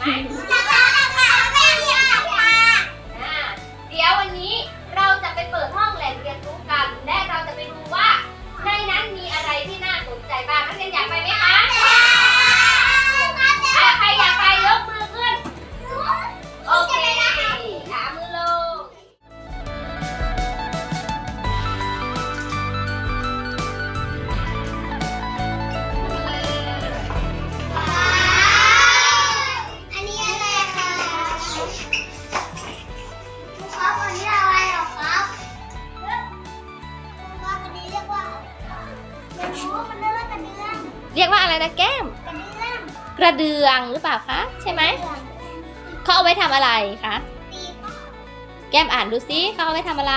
Bye. กระเดื่องกระเดืองหรือเปล่าคะ ใช่ไหมเขาเอาไว้ทำอะไรคะตีข้าวแก้มอ่านดูซิเขาเอาไว้ทำอะไร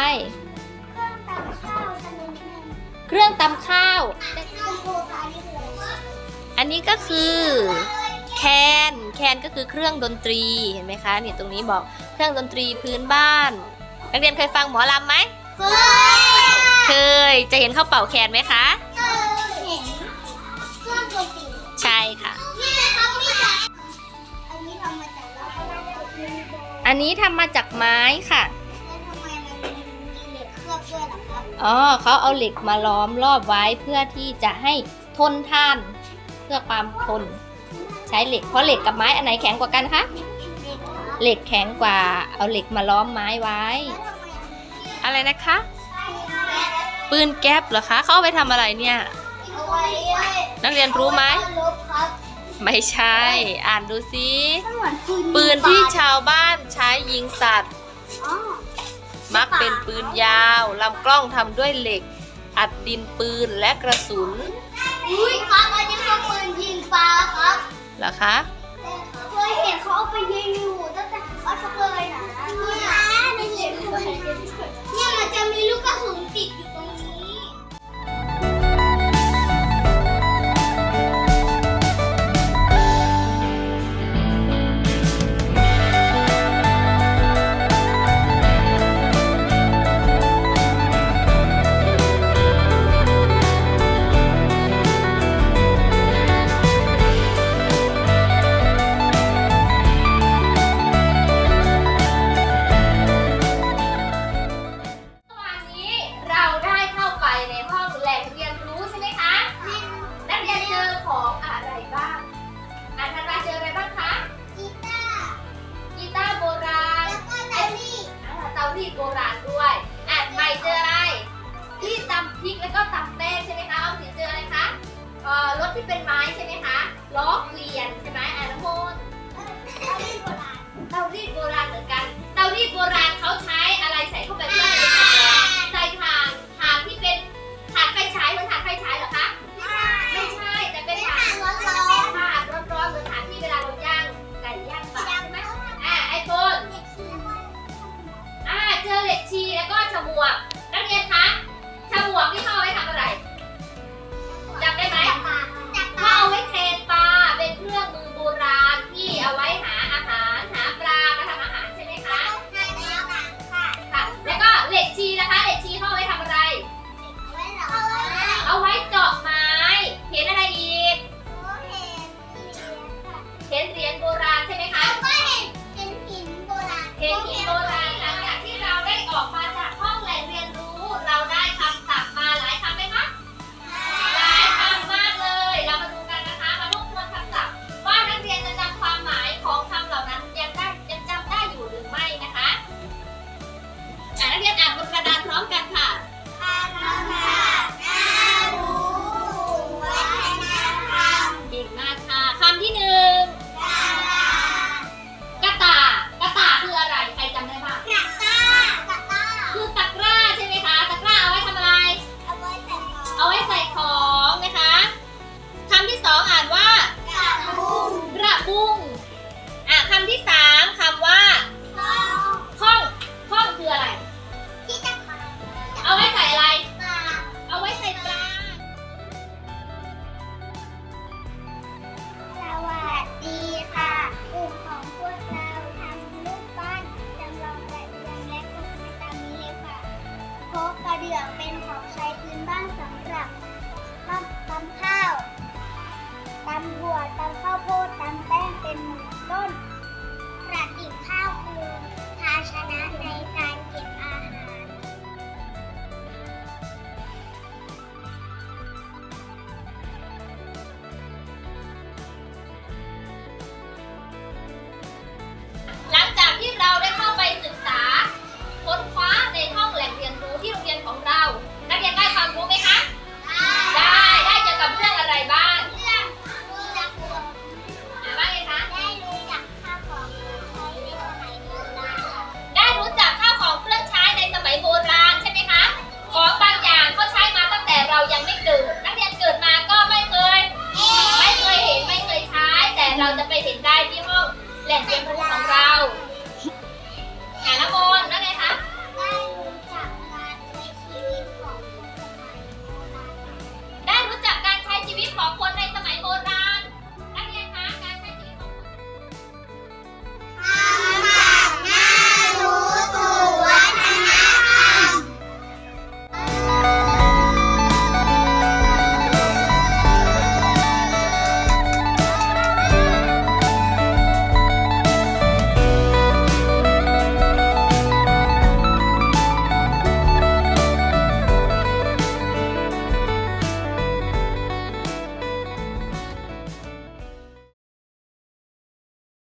เครื่องตำข้าวชนิดหนึ่งเครื่องตำข้าวคุณครูคะอันนี้คืออะไรอันนี้ก็คือแคนแคนก็คือเครื่องดนตรีเห็นไหมคะนี่ตรงนี้บอกเครื่องดนตรีพื้นบ้านนักเรียนเคยฟังหมอลำไหมเฮ้ยเคยจะเห็นเขาเป่าแคนไหมคะเห็นเครื่องดนตรีใช่ค่ะ อันนี้ทำมาจากไม้ค่ะ แล้วทำไมมันมีเหล็กเคลือบด้วยล่ะครับอ๋อเขาเอาเหล็กมาล้อมรอบไว้เพื่อที่จะให้ทนทาน เพื่อความทน ใช้เหล็กเพราะเหล็กกับไม้อันไหนแข็งกว่ากันคะ เหล็กครับเหล็กแข็งกว่า เอาเหล็กมาล้อมไม้ไว้ แล้วทำไมอันนี้อะไรนะคะแก๊สปืนแก๊ปเหรอคะเขาเอาไปทำอะไรเนี่ย เอาไว้นักเรียนรู้ไหมเอาลบครับ ไม่ใช่ อ่านดูซิมันเหมือนปืนปืนที่ชาวบ้านใช้ยิงสัตว์ อ๋อมักเป็นปืนยาวลำกล้องทำด้วยเหล็ก อัดดินปืนและกระสุนอุ้ยครับอันนี้คือปืนยิงปลาครับเหรอคะเคยเห็นเขาเอาไปยิงอยู่ตั้งแต่เขาเคยนะเนี่ยมันเกแล้วก็ตำแป้งใช่ไหมคะเอาสีเจออะไรคะเอ่อรถที่เป็นไม้ใช่ไหมคะล้อเกวียนใช่ไหมอ่านน้ำมนต์เตารีดโบราณเตารีดโบราณเหมือนกันเตารีดโบราณเขาใช้อะไรใส่เข้าไปบ้างในำบัวตำข้าวโพดตำแป้งเป็นหนึ่งต้นประดิษฐ์ข้าวคือภาชนะในการเก็บอา ราจะไปเห็นได้ที่ห้องแหล่งเรียนรู้ของเราอ่าน้ำโม